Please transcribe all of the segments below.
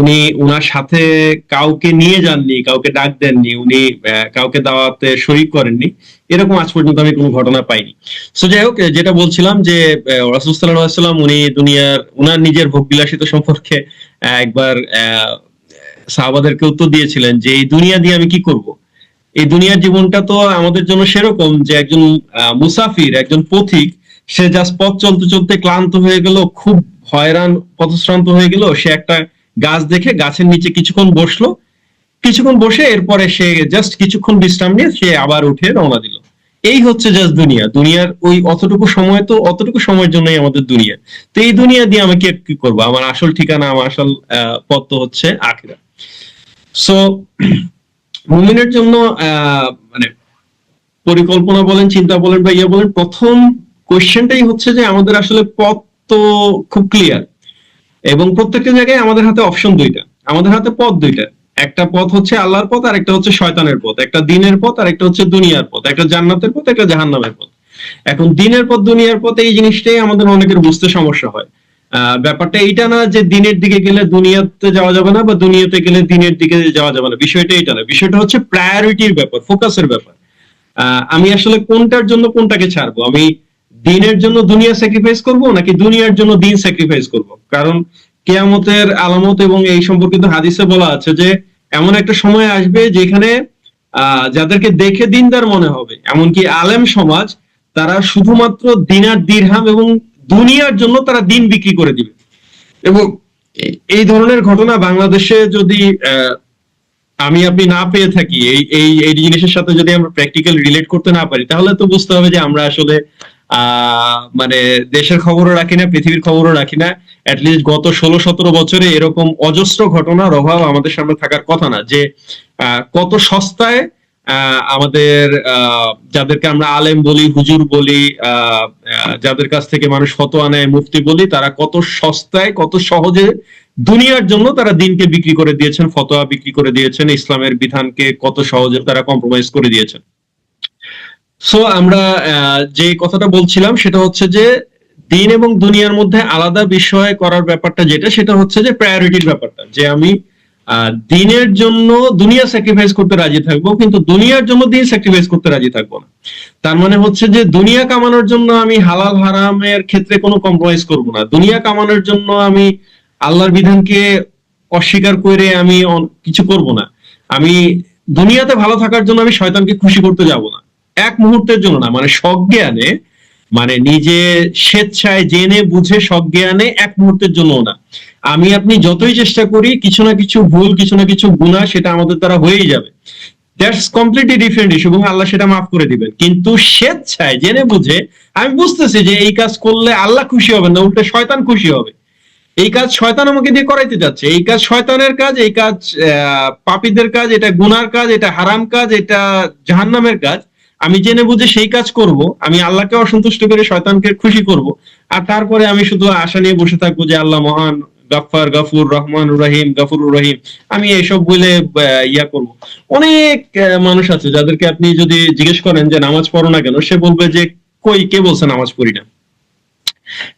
উনি উনার সাথে কাউকে নিয়ে যাননি, কাউকে ডাক দেননি, উনি কাউকে দাওয়াতে শরিক করেননি। এরকম আজ পর্যন্ত আমি কোনো ঘটনা পাইনি। সো যাই হোক, যেটা বলছিলাম যে রাসুল উনি দুনিয়ার, উনার নিজের ভোগ বিলাসিত সম্পর্কে একবার সাহাবাদেরকে উত্তর দিয়েছিলেন যে, এই দুনিয়া দিয়ে আমি কি করব? এই দুনিয়ার জীবনটা তো আমাদের জন্য সেরকম যে, একজন মুসাফির, একজন পথিক, সে জাস্ট পথ চলতে চলতে ক্লান্ত হয়ে গেল, খুব হয়রান, পথশ্রান্ত হয়ে গেল। সে একটা গাছ দেখে গাছের নিচে কিছুক্ষণ বসল। কিছুক্ষণ বসে এরপরে সে জাস্ট কিছুক্ষণ বিশ্রাম নিয়ে সে আবার উঠে রওনা দিল। এই হচ্ছে জাস্ট দুনিয়া। দুনিয়ার ওই অতটুকু সময় তো অতটুকু সময়ের জন্যই আমাদের দুনিয়া। তো এই দুনিয়া দিয়ে আমি কি- করব? আমার আসল ঠিকানা, আমার আসল পথ তো হচ্ছে আখিরা। সো মুমিনের জন্য মানে পরিকল্পনা বলেন, চিন্তা বলেন বা ইয়ে বলেন, প্রথম কোয়েশ্চেনটাই হচ্ছে যে আমাদের আসলে পথ তো খুব ক্লিয়ার এবং প্রত্যেকটা জায়গায় আমাদের হাতে অপশন দুইটা। আমাদের হাতে পথ দুইটা। একটা পথ হচ্ছে আল্লাহর পথ, আর একটা হচ্ছে শয়তানের পথ। একটা দিনের পথ, আর একটা হচ্ছে দুনিয়ার পথ। একটা জান্নাতের পথ, একটা জাহান্নামের পথ। এখন দিনের পথ, দুনিয়ার পথ, এই জিনিসটাই আমাদের অনেকের বুঝতে সমস্যা হয়। ব্যাপারটা এইটা না যে দিনের দিকে গেলে দুনিয়াতে যাওয়া যাবে না, বা দুনিয়াতে গেলে দিনের দিকে যাওয়া যাবে না। বিষয়টা এইটা না। বিষয়টা হচ্ছে প্রায়োরিটির ব্যাপার ফোকাসের ব্যাপার। আমি আসলে কোনটার জন্য কোনটাকে ছাড়বো? আমি দিনের জন্য দুনিয়া স্যাক্রিফাইস করব নাকি দুনিয়ার জন্য দিন স্যাক্রিফাইস করব? কারণ কেয়ামতের আলামত এবং এই সম্পর্কিত হাদিসে বলা আছে যে, এমন একটা সময় আসবে যেখানে যাদেরকে দেখে দিনদার মনে হবে। এমনকি আলেম সমাজ, তারা শুধুমাত্র দিনার দিরহাম এবং দুনিয়ার জন্য তারা দিন বিক্রি করে দিবে। এবং এই ধরনের ঘটনা বাংলাদেশে যদি আমি আপনি না পেয়ে থাকি, এই এই জিনিসের সাথে যদি আমরা প্র্যাকটিক্যাল রিলেট করতে না পারি, তাহলে তো বুঝতে হবে যে আমরা আসলে মানে দেশের খবরও রাখি না, পৃথিবীর খবরও রাখি না। অ্যাটলিস্ট গত ষোলো, সতেরো বছরে এরকম অজস্র ঘটনার অভাব আমাদের সামনে থাকার কথা না। যে কত সস্তায় আমাদের যাদেরকে আমরা আলেম বলি, হুজুর বলি যাদের কাছ থেকে মানুষ ফতোয়া নেয়, মুফতি বলি, তারা কত সস্তায়, কত সহজে দুনিয়ার জন্য তারা দিনকে বিক্রি করে দিয়েছেন, ফতোয়া বিক্রি করে দিয়েছেন, ইসলামের বিধানকে কত সহজে তারা কম্প্রোমাইজ করে দিয়েছেন। সো আমরা যে কথাটা বলছিলাম, সেটা হচ্ছে যে দিন এবং দুনিয়ার মধ্যে আলাদা বিষয় করার ব্যাপারটা যেটা, সেটা হচ্ছে যে প্রায়োরিটির ব্যাপারটা। যে আমি দিনের জন্য দুনিয়া স্যাক্রিফাইস করতে রাজি থাকব, কিন্তু দুনিয়ার জন্য দিন স্যাক্রিফাইস করতে রাজি থাকব না। তার মানে হচ্ছে যে দুনিয়া কামানোর জন্য আমি হালাল হারামের ক্ষেত্রে কোনো কম্প্রোমাইজ করব না। দুনিয়া কামানোর জন্য আমি আল্লাহর বিধানকে অস্বীকার করে আমি কিছু করব না। আমি দুনিয়াতে ভালো থাকার জন্য আমি শয়তানকে খুশি করতে যাব না। এক মুহূর্তের জন্য না মানে সজ্ঞানে মানে নিজে স্বেচ্ছায় জেনে বুঝে সজ্ঞানে এক মুহূর্তের জন্য না। আমি, আপনি যতই চেষ্টা করি, কিছু না কিছু ভুল, কিছু না কিছু গুণা সেটা আমাদের দ্বারা হয়েই যাবে। দ্যাটস কমপ্লিটলি ডিফারেন্ট ইস্যু এবং আল্লাহ সেটা মাফ করে দিবেন। কিন্তু স্বেচ্ছায় জেনে বুঝে, আমি বুঝতেছি যে এই কাজ করলে আল্লাহ খুশি হবে না, উল্টে শয়তান খুশি হবে। এই কাজ শয়তান আমাকে দিয়ে করাইতে যাচ্ছে। এই কাজ শয়তানের কাজ, এই কাজ পাপীদের কাজ, এটা গুনার কাজ, এটা হারাম কাজ, এটা জাহান্নামের কাজ। আমি জেনে বুঝে সেই কাজ করব, আমি আল্লাহকে অসন্তুষ্ট করে শয়তানকে খুশি করব, আর তারপরে আমি শুধু আশা নিয়ে বসে থাকব যে আল্লাহ মহান গাফফার, গাফুর রহমান রহিম গাফুর রহিম, আমি এইসব বলে ইয়া করব। অনেক মানুষ আছে যাদেরকে আপনি যদি জিজ্ঞেস করেন যে নামাজ পড়ো না কেন, সে বলবে যে কই, কে বলছে নামাজ পড়ি না?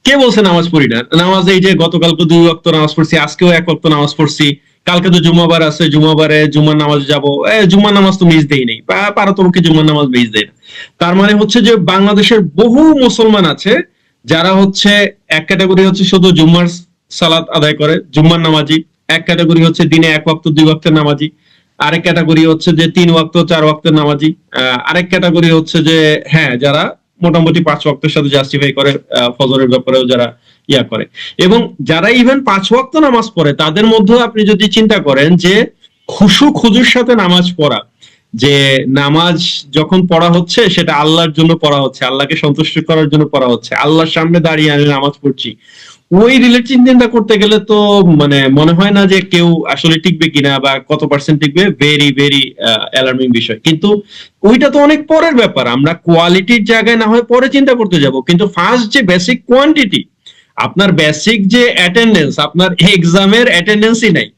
কে বলছে নামাজ পড়ি না? নামাজ এই যে গতকালকে দুই ওয়াক্ত নামাজ পড়ছি, আজকেও এক ওয়াক্ত নামাজ পড়ছি। কালকে তো জুমাবার আছে জুমাবারে জুমার নামাজ যাব। জুমার নামাজ তো মিস দেই নেই। পারতমকে জুমার নামাজ মিস দেয় না। তার মানে হচ্ছে যে বাংলাদেশের বহু মুসলমান আছে, যারা হচ্ছে এক ক্যাটাগরি হচ্ছে শুধু জুম্মার সালাত আদায় করে, জুম্মার নামাজি। এক ক্যাটাগরি হচ্ছে দিনে এক ওয়াক্ত, দুই ওয়াক্তের নামাজি। আরেক ক্যাটাগরি হচ্ছে যে তিন ওয়াক্ত, চার ওয়াক্তের নামাজি। আরেক ক্যাটাগরি হচ্ছে যে হ্যাঁ যারা মোটামুটি পাঁচ ওয়াক্তের সাথে জাস্টিফাই করে ফজরের ব্যাপারেও যারা ইয়া করে। এবং যারা ইভেন পাঁচ ওয়াক্ত নামাজ পড়ে, তাদের মধ্যেও আপনি যদি চিন্তা করেন যে খুশু খুজুর সাথে নামাজ পড়া, যে নামাজ যখন পড়া হচ্ছে, সেটা আল্লাহর জন্য পড়া হচ্ছে, আল্লাহকে সন্তুষ্ট করার জন্য পড়া হচ্ছে, আল্লাহর সামনে দাঁড়িয়ে আমি নামাজ পড়ছি, ওই রিলেট চিন্তা করতে গেলে তো মানে মনে হয় না যে কেউ আসলে টিকবে কিনা বা কত পার্সেন্ট টিকবে ভেরি ভেরি অ্যালার্মিং বিষয়। কিন্তু ওইটা তো অনেক পরের ব্যাপার, আমরা কোয়ালিটির জায়গায় না হয় পরে চিন্তা করতে যাব, কিন্তু ফার্স্ট যে বেসিক কোয়ান্টিটি আপনার বেসিক যে অ্যাটেন্ডেন্স আপনার এক্সামের অ্যাটেন্ডেন্সই নাই।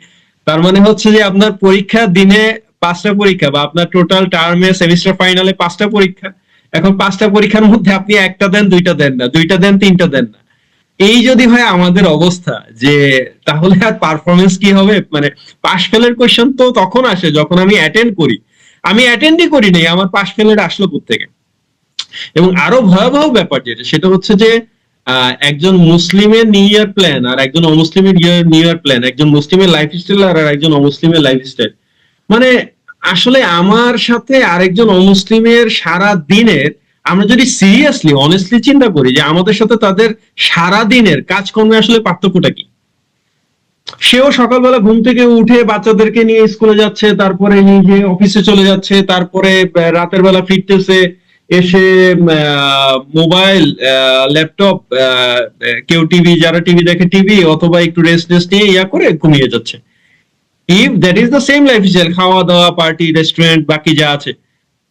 তার মানে হচ্ছে যে আপনার পরীক্ষা দিনে পাঁচটা পরীক্ষা বা আপনার টোটাল টার্মে সেমিস্টার ফাইনালে পাঁচটা পরীক্ষা। এখন পাঁচটা পরীক্ষার মধ্যে আপনি একটা দেন, দুইটা দেন না, দুইটা দেন, তিনটা দেন না। এই যদি হয় আমাদের অবস্থা যে তাহলে আর পারফরমেন্স কি হবে? মানে পাশ ফেলের কোয়েশ্চেন তো তখন আসে, যখন আমি অ্যাটেন্ড করি। আমি অ্যাটেন্ডই করি নাই, আমার পাশ ফেলের আসলো থেকে এবং আরও ভয়াবহ ব্যাপার যেটা, সেটা হচ্ছে যে একজন মুসলিমের নিউ ইয়ার প্ল্যান আর একজন অমুসলিমের নিউ ইয়ার প্ল্যান একজন মুসলিমের লাইফ স্টাইল আর একজন অমুসলিমের লাইফ স্টাইল মানে আসলে আমার সাথে আরেকজন অমুসলিমের সারা দিনের আমরা যদি সিরিয়াসলি অনেস্টলি চিন্তা করি যে আমাদের সাথে তাদের সারা দিনের কাজকর্মে আসলে পার্থক্যটা কি? সেও সকালবেলা ঘুম থেকে উঠে বাচ্চাদেরকে নিয়ে স্কুলে যাচ্ছে, তারপরে নিজে অফিসে চলে যাচ্ছে, তারপরে রাতের বেলা ফিরতেছে এসে মোবাইল ল্যাপটপ কেউ টিভি, যারা টিভি দেখে টিভি অথবা একটু রেস্ট রেস্ট নিয়ে ইয়া করে ঘুমিয়ে যাচ্ছে। If that is the same life style খাওয়া দাওয়া পার্টি রেস্টুরেন্ট বাকি যা আছে।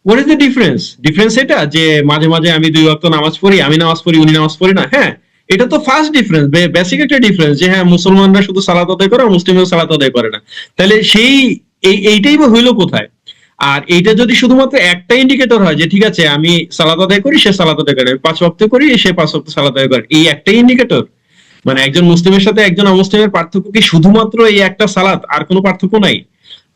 What is the difference difference এটা যে মাঝে মাঝে আমি দুই ওয়াক্ত নামাজ পড়ি, আমি নামাজ পড়ি, উনি নামাজ পড়ি না। হ্যাঁ এটা তো ফার্স্ট ডিফারেন্স বেসিক একটা ডিফারেন্স যে হ্যাঁ মুসলমানরা শুধু সালাত আদায় করে মুসলিমরা সালাত আদায় করে না। তাহলে সেই, এই, এইটাই বা হইল কোথায়? আর এইটা যদি শুধুমাত্র একটা ইন্ডিকেটর হয় যে ঠিক আছে আমি সালাত আদায় করি সে সালাত আদায় করে পাঁচ ওয়াক্ত করি সে পাঁচ ওয়াক্ত সালাত আদায় করে। এই একটাই ইন্ডিকেটর মানে একজন মুসলিমের সাথে একজন অমুসলিমের পার্থক্য কি শুধুমাত্র এই একটা সালাত আর কোনো পার্থক্য নাই?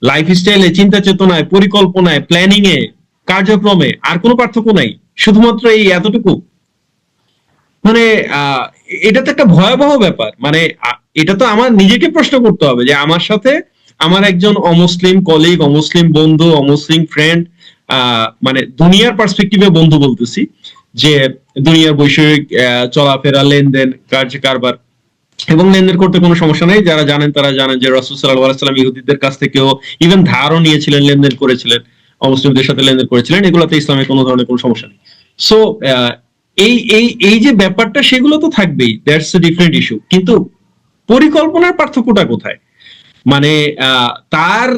লাইফ স্টাইলে চিন্তা চেতনায় পরিকল্পনায় প্ল্যানিং এ কার্যক্রমে আর কোনো পার্থক্য নাই। শুধুমাত্র এই এতটুকু। মানে আহ, এটা তো একটা ভয়াবহ ব্যাপার। মানে এটা তো আমার নিজেকে প্রশ্ন করতে হবে যে আমার সাথে আমার একজন অমুসলিম কলিগ অমুসলিম বন্ধু, অমুসলিম ফ্রেন্ড মানে দুনিয়ার পার্সপেক্টিভে বন্ধু বলতেছি, যে দুনিয়ার বৈষয়িক চলাফেরা, লেনদেন কার্য কারবার এবং লেনদেন করতে কোনো সমস্যা নেই। যারা জানেন তারা জানেন যে রাসুল সাল্লাম ইহুদিদের কাছ থেকেও ইভেন ধারও নিয়েছিলেন, লেনদেন করেছিলেন, অমুসলিমদের সাথে লেনদেন করেছিলেন। এগুলোতে ইসলামে কোনো ধরনের কোনো সমস্যা নেই। সো এই এই এই যে ব্যাপারটা, সেগুলো তো থাকবেই। দ্যাটস এ ডিফারেন্ট ইস্যু কিন্তু পরিকল্পনার পার্থক্যটা কোথায়? মানে তার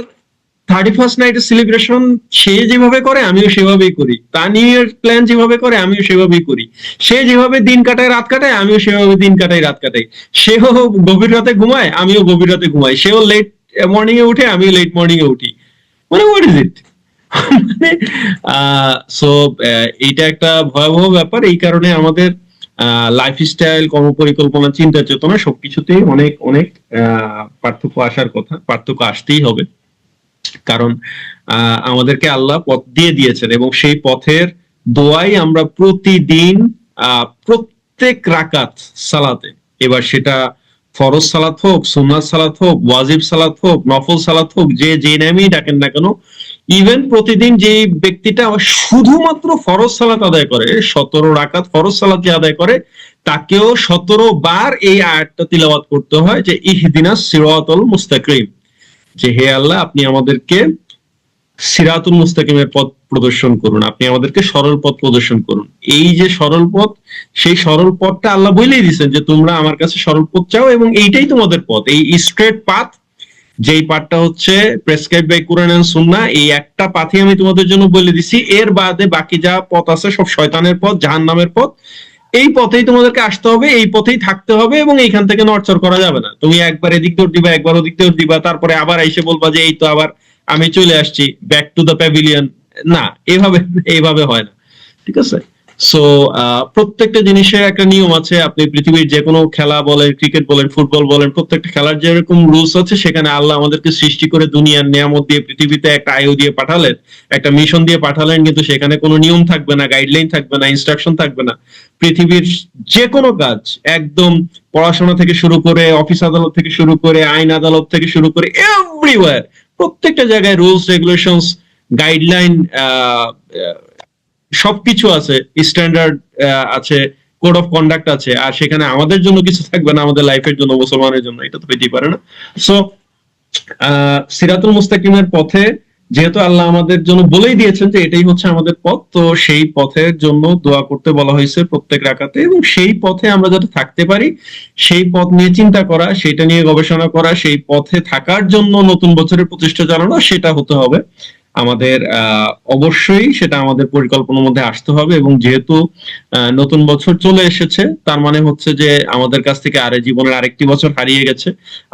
থার্টি ফার্স্ট নাইটের সেলিব্রেশন সে যেভাবে করে, আমিও সেভাবেই করি। তার নিউ ইয়ার প্ল্যান যেভাবে করে, আমিও সেভাবেই করি। সে যেভাবে দিন কাটায়, রাত কাটায়, আমিও সেভাবে দিন কাটাই, রাত কাটাই। সেও গভীর রাতে ঘুমায়, আমিও গভীর রাতে ঘুমাই। সেও লেট মর্নিং এ উঠে, আমিও লেট মর্নিং এ উঠি। মানে হোয়াট ইজ ইট মানে সো এইটা একটা ভয়াবহ ব্যাপার। এই কারণে আমাদের লাইফ স্টাইল কর্মপরিকল্পনা চিন্তা চেতনা সবকিছুতেই অনেক অনেক পার্থক্য আসার কথা, পার্থক্য আসতেই হবে। কারণ আমাদেরকে আল্লাহ পথ দিয়ে দিয়েছেন এবং সেই পথের দোয়াই আমরা প্রতিদিন প্রত্যেক রাকাত সালাতে, এবার সেটা ফরজ সালাত হোক, সুন্নাত সালাত হোক, ওয়াজিব সালাত হোক, নফল সালাত হোক, যে যে নামেই ডাকেন না কেন ইভেন প্রতিদিন যে ব্যক্তিটা শুধুমাত্র ফরজ সালাত আদায় করে, সতেরো রাকাত ফরজ সালাত যে আদায় করে, তাকেও সতেরো বার এই আয়াতটা তিলাওয়াত করতে হয় যে ইহদিনা সিরাতুল মুস্তাকিম। যে হে আল্লাহ, আপনি আমাদেরকে সিরাতুল মুস্তাকিমের পথ প্রদর্শন করুন, আপনি আমাদেরকে সরল পথ প্রদর্শন করুন। এই যে সরল পথ, সেই সরল পথটা আল্লাহ বলেই দিয়েছেন যে তোমরা আমার কাছে সরল পথ চাও এবং এইটাই তোমাদের পথ। এই স্ট্রেট পাথ যেই পাঠটা হচ্ছে প্রেসক্রাইব বাই কোরআন এন্ড সুন্নাহ এই একটা পাথই আমি তোমাদের জন্য বলে দিছি। এর বাদে বাকি যা পথ আছে, সব শয়তানের পথ, জাহান্নামের পথ, এই পথেই তোমাদেরকে আসতে হবে, এই পথেই থাকতে হবে এবং এইখান থেকে নড়চড় করা যাবে না। তুমি একবার এদিক দৌড় দিবা একবার ওদিক দৌড় দিবা তারপরে আবার এসে বলবা যে এই তো আবার আমি চলে আসছি ব্যাক টু দ্য প্যাভিলিয়ন না এইভাবে এইভাবে হয় না। ঠিক আছে? সো প্রত্যেকটা জিনিসের একটা নিয়ম আছে। আপনি পৃথিবীর যে কোনো খেলা বলেন, ক্রিকেট বলেন, ফুটবল বলেন, প্রত্যেকটা খেলার যেরকম রুলস আছে, সেখানে আল্লাহ আমাদেরকে সৃষ্টি করে দুনিয়ার নিয়ামত দিয়ে পৃথিবীতে একটা আয়ু দিয়ে পাঠালেন, একটা মিশন দিয়ে পাঠালেন, কিন্তু সেখানে কোনো নিয়ম থাকবে না গাইডলাইন থাকবে না ইনস্ট্রাকশন থাকবে না। পৃথিবীর যে কোনো কাজ, একদম পড়াশোনা থেকে শুরু করে অফিস আদালত থেকে শুরু করে, আইন আদালত থেকে শুরু করে এভরিওয়ার প্রত্যেকটা জায়গায় রুলস রেগুলেশনস গাইডলাইন সবকিছু আছে স্ট্যান্ডার্ড আছে কোড অফ কন্ডাক্ট আছে, আর সেখানে আমাদের জন্য কিছু থাকবে না, আমাদের লাইফের জন্য, মুসলমানের জন্য, এটা তো হইতেই পারে না। সো সিরাতুল মুস্তাকিমের পথে যেহেতু আল্লাহ আমাদের জন্য বলেই দিয়েছেন যে এটাই হচ্ছে আমাদের পথ, তো সেই পথের জন্য দোয়া করতে বলা হয়েছে প্রত্যেক রাখাতে এবং সেই পথে আমরা যাতে থাকতে পারি, সেই পথ নিয়ে চিন্তা করা, সেটা নিয়ে গবেষণা করা, সেই পথে থাকার জন্য নতুন বছরের প্রতিষ্ঠা জানানো, সেটা হতে হবে। আমাদের অবশ্যই সেটা আমাদের পরিকল্পনার মধ্যে আসতে হবে এবং যেহেতু নতুন বছর চলে এসেছে, তার মানে হচ্ছে যে আমাদের কাছ থেকে আরে জীবনের আরেকটি বছর হারিয়ে গেছে।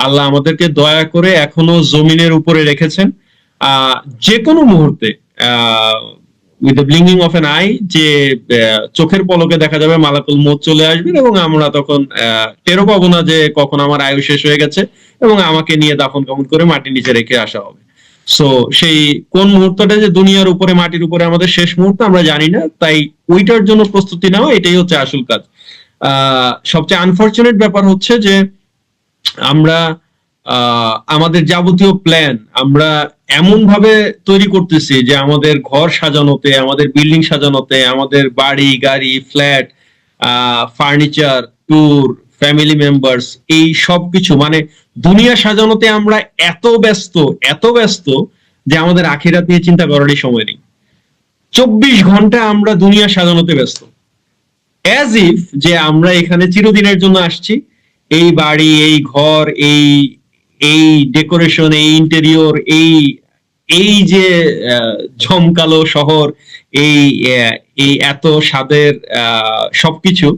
আল্লাহ আমাদেরকে দয়া করে এখনও জমিনের উপরে রেখেছেন। যে কোনো মুহূর্তে with the blinking of an eye যে চোখের পলকে দেখা যাবে মালাকুল মত চলে আসবে এবং আমরা তখন টেরও পাবো না যে কখন আমার আয়ু শেষ হয়ে গেছে এবং আমাকে নিয়ে দাফন কামন করে মাটির নিচে রেখে আসা হবে। সো সেই কোন মুহূর্তটা যে দুনিয়ার উপরে, মাটির উপরে আমাদের শেষ মুহূর্ত আমরা জানি না, তাই ওইটার জন্য প্রস্তুতি নেওয়া, এটাই হচ্ছে আসল কাজ। সবচেয়ে আনফরচুনেট ব্যাপার হচ্ছে যে আমরা আমাদের যাবতীয় প্ল্যান আমরা এমন ভাবে তৈরি করতেছি যে আমাদের ঘর সাজানোতে, আমাদের বিল্ডিং সাজানোতে, আমাদের বাড়ি, গাড়ি flat furniture tour family members এই সব কিছু মানে দুনিয়া সাজানোতে আমরা এত ব্যস্ত এত ব্যস্ত যে আমাদের আখিরাত নিয়ে চিন্তা করারই সময় নেই। চব্বিশ ঘণ্টা আমরা দুনিয়া সাজানোতে ব্যস্ত। অ্যাজ ইফ যে আমরা এখানে চিরদিনের জন্য আসছি, এই বাড়ি, এই ঘর, এই এই ডেকোরেশন, এই ইন্টেরিয়র, এই এই যে ঝমকালো শহর, এই এই এত স্বাদের সবকিছু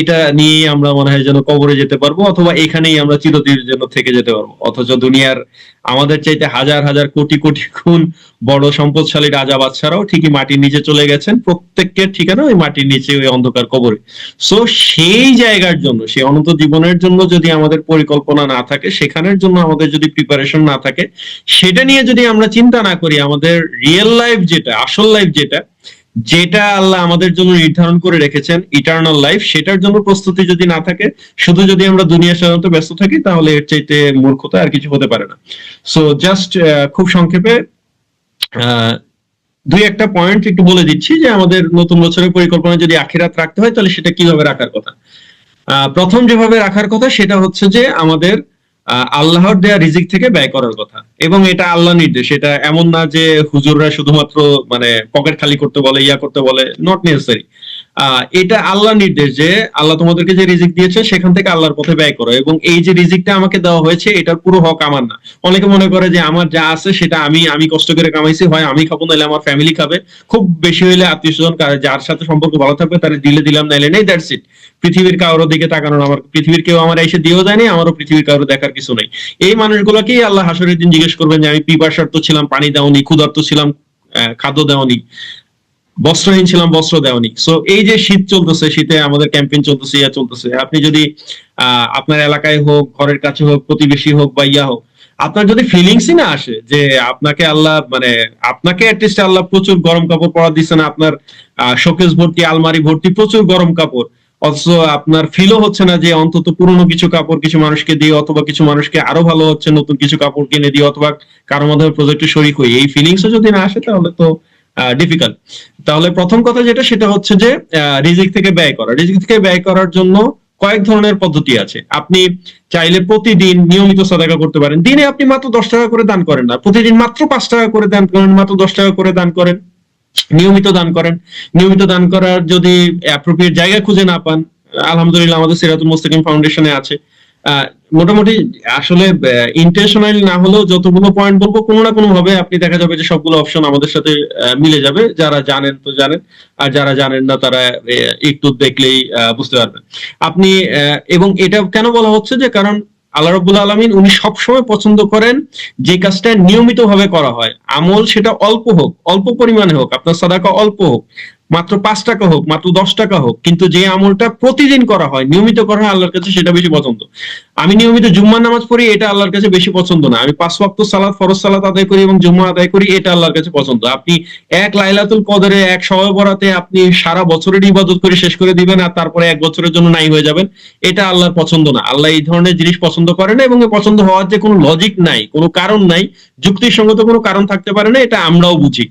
এটা নিয়ে আমরা মনে হয় যেন কবরে যেতে পারব, অথবা এখানেই আমরা চিরদিনের জন্য থেকে যেতে পারব। অথচ দুনিয়ার আমাদের চাইতে হাজার হাজার কোটি কোটি গুণ বড় সম্পদশালী রাজা বাচ্চারাও ঠিকই মাটির নিচে চলে গেছেন প্রত্যেকের ঠিকানা ওই মাটির নিচে, ওই অন্ধকার কবরে। সো সেই জায়গার জন্য, সেই অনন্ত জীবনের জন্য যদি আমাদের পরিকল্পনা না থাকে, সেখানের জন্য আমাদের যদি প্রিপারেশন না থাকে, সেটা নিয়ে যদি আমরা চিন্তা না করি, আমাদের রিয়েল লাইফ যেটা, আসল লাইফ যেটা যেটা আল্লাহ আমাদের জন্য নির্ধারণ করে রেখেছেন ইটার্নাল লাইফ সেটার জন্য প্রস্তুতি যদি না থাকে, শুধু যদি আমরা দুনিয়া সাধারণত ব্যস্ত থাকি, তাহলে এর চাইতে মূর্খতা আর কিছু হতে পারে না। সো জাস্ট খুব সংক্ষেপে দুই একটা পয়েন্ট একটু বলে দিচ্ছি যে আমাদের নতুন বছরের পরিকল্পনা যদি আখিরাত রাখতে হয়, তাহলে সেটা কীভাবে রাখার কথা? প্রথম যেভাবে রাখার কথা, সেটা হচ্ছে যে আমাদের আল্লাহর দেয়া রিজিক থেকে ব্যয় করার কথা। এবং এটা আল্লাহ নির্দেশ। এটা এমন না যে হুজুররা শুধুমাত্র মানে পকেট খালি করতে বলে, ইয়া করতে বলে নট নেসেসারি এটা আল্লাহ নির্দেশ যে আল্লাহ তোমাদেরকে যে রিজিক দিয়েছে, সেখান থেকে আল্লাহর পথে ব্যয় করো। এবং এই যে রিজিকটা আমাকে দেওয়া হয়েছে, এটার পুরো হক আমার না। অনেকে মনে করে যে আমার যা আছে সেটা আমি আমি কষ্ট করে কামাইছি, হয় আমি খাব, নাহলে আমার ফ্যামিলি খাবে। খুব বেশি হইলে আত্মীয় স্বজন যার সাথে সম্পর্ক ভালো থাকবে, তারা দিলে দিলাম নাইলে নেই দ্যাটস ইট পৃথিবীর কারোর দিকে তাকানোর আমার পৃথিবীর কেউ আমার এসে দিয়েও যায়নি আমারও পৃথিবীর কারও দেখার কিছু নেই। এই মানুষগুলোকেই আল্লাহ হাসরের দিন জিজ্ঞেস করবেন যে, আমি পিপাসার্থ ছিলাম, পানি দেওনি ক্ষুধার্ত ছিলাম খাদ্য দেওনি বস্ত্রহীন ছিলাম বস্ত্র দেওনি। সো এই যে শীত চলতেছে, শীতে আমাদের ক্যাম্পেইন চলতেছে, ইয়া চলতেছে। আপনি যদি আপনার এলাকায় হোক, ঘরের কাছে হোক, প্রতিবেশী হোক বা ইয়া হোক, আপনার যদি ফিলিংসই না আসে যে আপনাকে আল্লাহ মানে আপনাকে অ্যাটলিস্ট আল্লাহ প্রচুর গরম কাপড় পরা দিচ্ছে না আপনার শোকেস ভর্তি, আলমারি ভর্তি, প্রচুর গরম কাপড়। অথচ আপনার ফিলও হচ্ছে না যে অন্তত পুরনো কিছু কাপড় কিছু মানুষকে দিয়ে অথবা কিছু মানুষকে আরও ভালো হচ্ছে নতুন কিছু কাপড় কিনে দিয়ে অথবা কারও মাধ্যমে প্রজেক্টে শরিক হই। এই ফিলিংসও যদি না আসে, তাহলে তো ডিফিকাল্ট তাহলে প্রথম কথা যেটা, সেটা হচ্ছে যে রিজিক থেকে ব্যয় করা। রিজিক থেকে ব্যয় করার জন্য কয়েক ধরনের পদ্ধতি আছে। আপনি চাইলে প্রতিদিন নিয়মিত সাদাকা করতে পারেন। দিনে আপনি মাত্র দশ টাকা করে দান করেন না। প্রতিদিন মাত্র পাঁচ টাকা করে দান করেন, মাত্র দশ টাকা করে দান করেন। নিয়মিত দান করেন। নিয়মিত দান করার যদি অ্যাপ্রোপ্রিয়েট জায়গা খুঁজে না পান, আলহামদুলিল্লাহ আমাদের সিরাতুল মুস্তাকিম ফাউন্ডেশনে আছে। মোটামুটি আসলে ইন্টেনশনাল না হলেও যতগুলো পয়েন্ট বলব, কোনো না কোনো ভাবে আপনি দেখা যাবে যে সবগুলো অপশন আমাদের সাথে মিলে যাবে। যারা জানেন তো জানেন, আর যারা জানেন না তারা একটু দেখলেই বুঝতে পারবেন। আপনি এবং এটা কেন বলা হচ্ছে যে, কারণ আল্লাহ রবুল আলমিন উনি সবসময় পছন্দ করেন যে কাজটা নিয়মিত ভাবে করা হয়। আমল সেটা অল্প হোক, অল্প পরিমাণে হোক, আপনার সাদাকা অল্প হোক। মাত্র পাঁচ টাকা হোক, মাত্র দশ টাকা হোক, কিন্তু যে আমলটা প্রতিদিন করা হয়, নিয়মিত করা হয় আল্লাহর কাছে, সেটা বেশি পছন্দ। আমি নিয়মিত জুম্মার নামাজ পড়ি, এটা আল্লাহর কাছে বেশি পছন্দ না। আমি পাঁচ ওয়াক্ত সালাত, ফরজ সালাত আদায় করি এবং জুম্মা আদায় করি, এটা আল্লাহর কাছে পছন্দ। আপনি এক লাইলাতুল কদরে, এক সবে বরাতে আপনি সারা বছরের ইবাদত করে শেষ করে দিবেন আর তারপরে এক বছরের জন্য নাই হয়ে যাবেন, এটা আল্লাহর পছন্দ না। আল্লাহ এই ধরনের জিনিস পছন্দ করে না এবং পছন্দ হওয়ার যে কোনো লজিক নাই, কোনো কারণ নাই যুক্তির যুক্তিসঙ্গত কোনো কারণ থাকতে পারে না, এটা আমরাও বুঝি।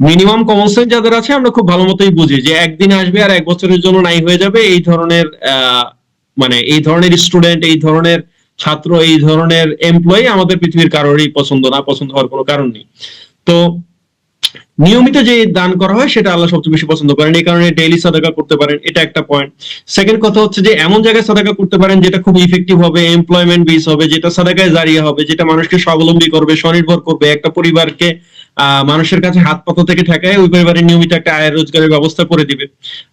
মিনিমাম কমন সেন্স যাদের আছে, আমরা খুব ভালো মতোই বুঝি যে একদিন আসবে আর এক বছরের জন্য নাই হয়ে যাবে। এই ধরনের মানে এই ধরনের স্টুডেন্ট এই ধরনের ছাত্র, এই ধরনের এমপ্লয়ি আমাদের পৃথিবীর কারোরই পছন্দ না, পছন্দ হওয়ার কোনো কারণ নেই। তো নিয়মিত যে দান করা হয়, সেটা আল্লাহ সবচেয়ে বেশি পছন্দ করেন। এই কারণে ডেইলি সাদাকা করতে পারেন, এটা একটা পয়েন্ট সেকেন্ড কথা হচ্ছে যে, এমন জায়গায় সাদাকা করতে পারেন যেটা খুব ইফেক্টিভ হবে এমপ্লয়মেন্ট বেস হবে, যেটা সাদাকায় জারিয়া হবে, যেটা মানুষকে স্বাবলম্বী করবে, স্বনির্ভর করবে, একটা পরিবারকে মানুষের কাছে হাত পাতা থেকে ঠেকায় ওই পরিবারে নিয়মিত একটা আয় রোজগারের ব্যবস্থা করে দিবে।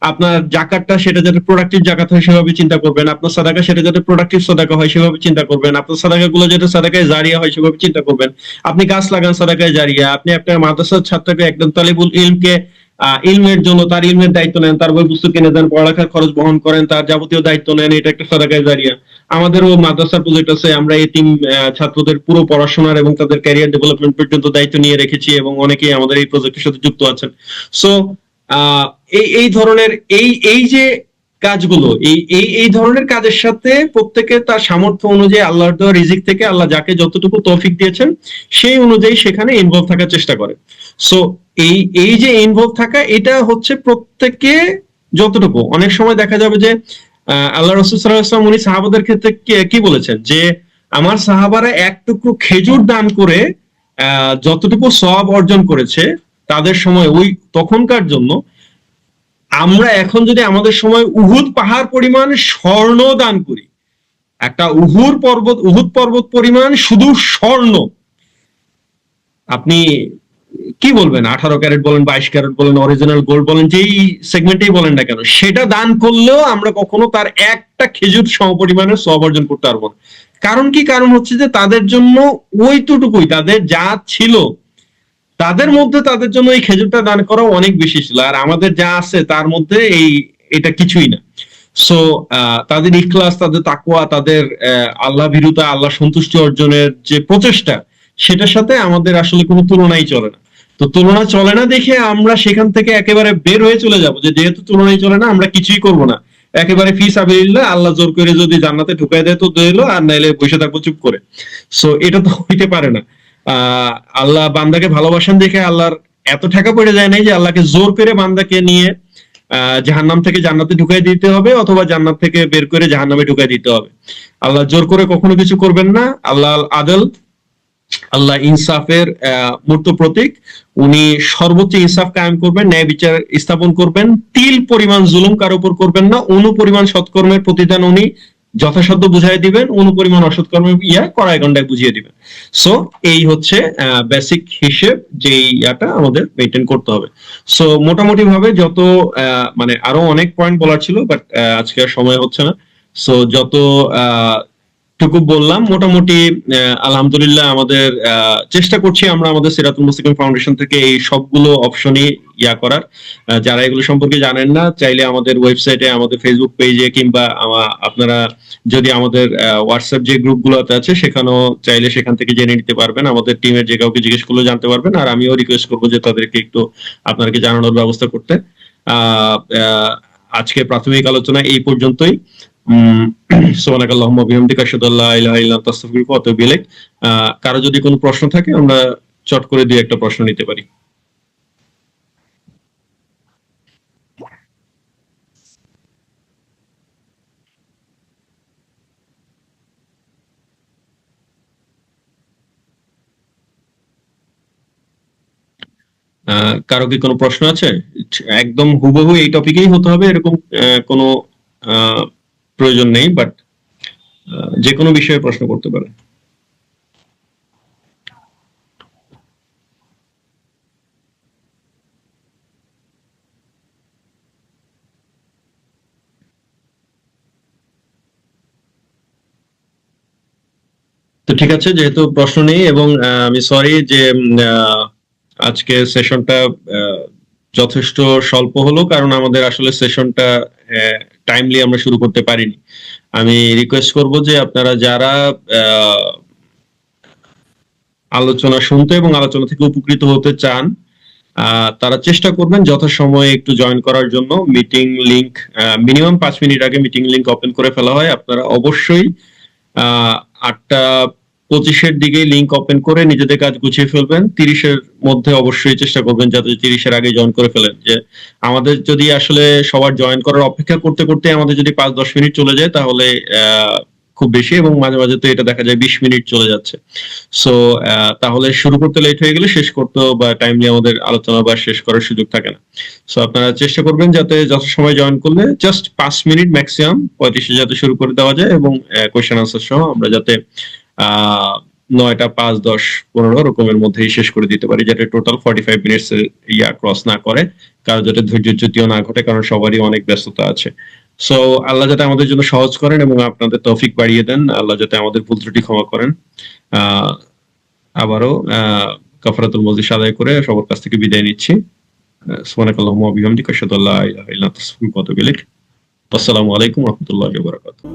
আপনার জাকাতটা সেটা যাতে প্রোডাক্টিভ জাকাত হয় সেভাবে চিন্তা করবেন। আপনার সাদাকা সেটা যাতে প্রোডাক্টিভ সাদাকা হয় সেভাবে চিন্তা করবেন। আপনার সাদাকা গুলো যাতে সাদাকায় জারিয়া হয় সেভাবে চিন্তা করবেন। আপনি গাছ লাগান সাদাকায় জারিয়া। আপনি আপনার মাদ্রাসার ছাত্রকে একদম তালিবুল ইলমকে ইলমের জন্য তার ইলমের দায়িত্ব নেন, তার বই পুস্তক কিনে দেন, পড়ালেখার খরচ বহন করেন, তার যাবতীয় দায়িত্ব নেন, এটা একটা সাদাকায় জারিয়া। আমাদেরও মাদ্রাসার প্রজেক্ট আছে, আমরা এই টিম ছাত্রদের পুরো পড়াশোনার এবং তাদের ক্যারিয়ার ডেভেলপমেন্ট পর্যন্ত দায়িত্ব নিয়ে রেখেছি এবং অনেকেই আমাদের এই প্রজেক্টের সাথে যুক্ত আছেন। সো এই এই ধরনের, এই এই যে কাজগুলো, এই এই এই ধরনের কাজের সাথে প্রত্যেকে তার সামর্থ্য অনুযায়ী আল্লাহর দেওয়া রিজিক থেকে আল্লাহ যাকে যতটুকু তৌফিক দিয়েছেন, সেই অনুযায়ী সেখানে ইনভলভ থাকার চেষ্টা করে। সো এই এই যে ইনভলভ থাকা, এটা হচ্ছে প্রত্যেকে যতটুকু। অনেক সময় দেখা যাবে যে আল্লাহ রসুল সাল্লাহ উনি সাহাবাদের ক্ষেত্রে কি- বলেছেন? যে আমার সাহাবারা এক টুকরো খেজুর দান করে যতটুকু সব অর্জন করেছে, তাদের সময় ওই তখনকার জন্য আমরা এখন যদি আমাদের সময় উহুদ পাহাড় পরিমাণ স্বর্ণ দান করি, একটা উহুর পর্বত, উহুদ পর্বত পরিমাণ শুধু স্বর্ণ, আপনি কি বলবেন? আঠারো ক্যারেট বলেন, বাইশ ক্যারেট বলেন অরিজিনাল গোল্ড বলেন, যেই সেগমেন্টেই বলেন না কেন, সেটা দান করলেও আমরা কখনো তার একটা খেজুর সমপরিমাণের সব অর্জন করতে পারব না। কারণ কি? কারণ হচ্ছে যে তাদের জন্য ওইটুকুই, তাদের যা ছিল, তাদের মধ্যে তাদের জন্য এই খেজুরটা দান করা অনেক বেশি ছিল। আর আমাদের যা আছে, তার মধ্যে এই, এটা কিছুই না। সো তাদের ইখলাস, তাদের তাকুয়া তাদের আল্লাহ ভীরুতা, আল্লাহ সন্তুষ্টি অর্জনের যে প্রচেষ্টা সেটার সাথে আমাদের আসলে কোনো তুলনাই চলে না। তো তুলনা চলে না দেখে আমরা সেখান থেকে একেবারে বের হয়ে চলে যাব যে যেহেতু তুলনাই চলে না, আমরা কিছুই করব না। একেবারে ফি সাবিল্লাহ আল্লাহ জোর করে যদি জান্নাতে ঢুকাই দেয় তো দিলো, আর নাইলে বসে থাকব চুপ করে। সো এটা তো হইতে পারে না। আহ, আল্লাহ বান্দাকে ভালোবাসেন দেখে আল্লাহর এত ঠেকা পড়ে যায় নাই যে আল্লাহকে জোর করে বান্দাকে নিয়ে, আহ, জাহান্নাম থেকে জান্নাতে ঢুকাই দিতে হবে অথবা জান্নাত থেকে বের করে জাহান্নামে ঢুকাই দিতে হবে। আল্লাহ জোর করে কখনো কিছু করবেন না। আল্লাহ আদল আল্লাহ ইনসাফের মূর্ত প্রতীক। উনি সর্বোচ্চ ইনসাফ কায়েম করবেন, ন্যায় বিচার স্থাপন করবেন। তিল পরিমাণ জুলুম কার উপর করবেন না। অনু পরিমাণ সৎকর্মের প্রতিদান উনি যথাসাধ্য বুঝাই দিবেন। অনু পরিমাণ অসৎকর্মের ইয়া কড়াই গন্ডায় বুঝিয়ে দিবেন। সো এই হচ্ছে বেসিক হিসেব যে ইয়াটা আমাদের মেনটেন করতে হবে। সো মোটামুটি ভাবে যত মানে আরও অনেক পয়েন্ট বলার ছিল বাট আজকে আর সময় হচ্ছে না। সো যত টুকু বললাম। মোটামুটি আলহামদুলিল্লাহ আমাদের চেষ্টা করছি আমরা আমাদের সিরাতুল মুসলিম ফাউন্ডেশন থেকে এই সবগুলো অপশনই ইয়া করার। যারা এগুলো সম্পর্কে জানেন না, চাইলে আমাদের ওয়েবসাইটে, আমাদের ফেসবুক পেজে কিংবা আপনারা যদি আমাদের হোয়াটসঅ্যাপ যে গ্রুপগুলোতে আছে, সেখানেও চাইলে সেখান থেকে জেনে নিতে পারবেন। আমাদের টিমের যে কাউকে জিজ্ঞেস করলে জানতে পারবেন। আর আমিও রিকোয়েস্ট করব যে তাদেরকে একটু আপনাদেরকে জানানোর ব্যবস্থা করতে। আজকে প্রাথমিক আলোচনা এই পর্যন্তই। কারও যদি কোনো প্রশ্ন থাকে আমরা চট করে দুই একটা প্রশ্ন নিতে পারি। কারও কি কোনো প্রশ্ন আছে? একদম হুবহু এই টপিকেই হতে হবে এরকম কোনো আহ, প্রয়োজন নেই বাট যে কোনো বিষয়ে প্রশ্ন করতে পারে। তো ঠিক আছে, যেহেতু প্রশ্ন নেই এবং আমি সরি যে আজকে সেশনটা যথেষ্ট স্বল্প হলো, কারণ আমাদের আসলে সেশনটা টাইমলি আমরা শুরু করতে পারিনি। আমি রিকোয়েস্ট করব যে আপনারা যারা আলোচনা শুনতে এবং আলোচনা থেকে উপকৃত হতে চান তারা চেষ্টা করবেন যথাসময়ে একটু জয়েন করার জন্য। মিটিং লিংক মিনিমাম পাঁচ মিনিট আগে মিটিং লিংক ওপেন করে ফেলা হয়। আপনারা অবশ্যই আটটা পঁচিশের দিকে লিঙ্ক ওপেন করে নিজেদের কাজ গুছিয়ে ফেলবেন। তিরিশের মধ্যে অবশ্যই চেষ্টা করবেন যাতে তিরিশের আগে জয়েন করে ফেলেন। যে আমাদের যদি আসলে সবার জয়েন করার অপেক্ষা করতে করতে আমাদের যদি পাঁচ দশ মিনিট চলে যায়, তাহলে খুব বেশি এবং মাঝে মাঝে তো এটা দেখা যায় বিশ মিনিট চলে যাচ্ছে। সো তাহলে শুরু করতে লেট হয়ে গেলে শেষ করতেও বা টাইমলি আমাদের আলোচনা বা শেষ করার সুযোগ থাকে না। সো আপনারা চেষ্টা করবেন যাতে যত সময় জয়েন করলে জাস্ট পাঁচ মিনিট ম্যাক্সিমাম পঁয়ত্রিশে যাতে শুরু করে দেওয়া যায় এবং কোয়েশ্চেন আনসার সহ আমরা যাতে নয়টা পাঁচ দশ পনেরো রকমের মধ্যেই শেষ করে দিতে পারি, যাতে টোটাল ফর্টি ফাইভ মিনিটস ইয়া ক্রস না করে কারও যাতে ধৈর্যচ্যুতিও না ঘটে, কারণ সবারই অনেক ব্যস্ততা আছে। সো আল্লাহ যাতে আমাদের জন্য সহজ করেন এবং আপনাদের তৌফিক বাড়িয়ে দেন, আল্লাহ যাতে আমাদের ভুল ত্রুটি ক্ষমা করেন। আবারও কাফরাতুল মজিদ আদায় করে সবার কাছ থেকে বিদায় নিচ্ছি। সুবহানাকাল্লাহুম্মা ওয়া বিহামদিকা, আশহাদু আল্লা আসসালামু আলাইকুম রাহমাতুল্লাহি বারাকাতুহু।